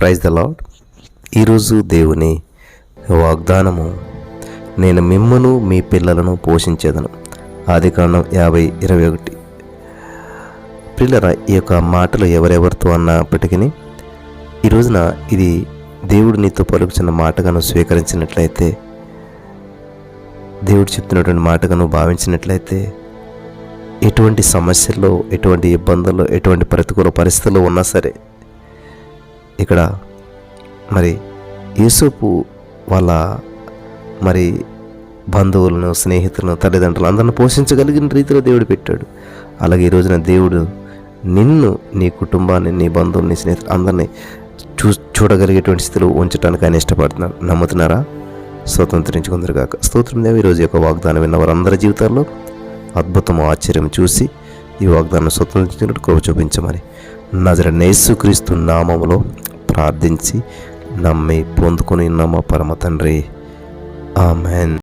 Praise the lord ఈరోజు దేవుని వాగ్దానము నేను మిమ్మను మీ పిల్లలను పోషించేదను. ఆది కాండం యాభై ఇరవై ఒకటి. పిల్లరా ఈ యొక్క మాటలు ఎవరెవరితో అన్నప్పటికీ ఈ రోజున ఇది దేవుడు నీతో పలుకుతున్న మాటగాను స్వీకరించినట్లయితే దేవుడు చెప్తున్నటువంటి మాటగాను భావించినట్లయితే ఎటువంటి సమస్యల్లో ఎటువంటి ఇబ్బందుల్లో ఎటువంటి ప్రతికూల పరిస్థితుల్లో ఉన్నా సరే ఇక్కడ మరి యూసుపు వాళ్ళ మరి బంధువులను స్నేహితులను తల్లిదండ్రులు అందరిని పోషించగలిగిన రీతిలో దేవుడు పెట్టాడు. అలాగే ఈ రోజున దేవుడు నిన్ను నీ కుటుంబాన్ని నీ బంధువుల్ని స్నేహితులు అందరినీ చూ చూడగలిగేటువంటి స్థితిలో ఉంచడానికి ఆయన ఇష్టపడుతున్నాడు నమ్ముతున్నారా? స్వతంత్రించుకుందరు కాక స్తోత్రం దేవి ఈరోజు యొక్క వాగ్దానం విన్న వారందరి జీవితాల్లో అద్భుతం ఆశ్చర్యం చూసి ఈ వాగ్దానం స్వతంత్రించినట్టు కృప చూపించమని. నజర నేసుక్రీస్తు నామములో ప్రార్థించి నమ్మి పొందుకొని నమ్మ పరమ తండ్రి. ఆమెన్.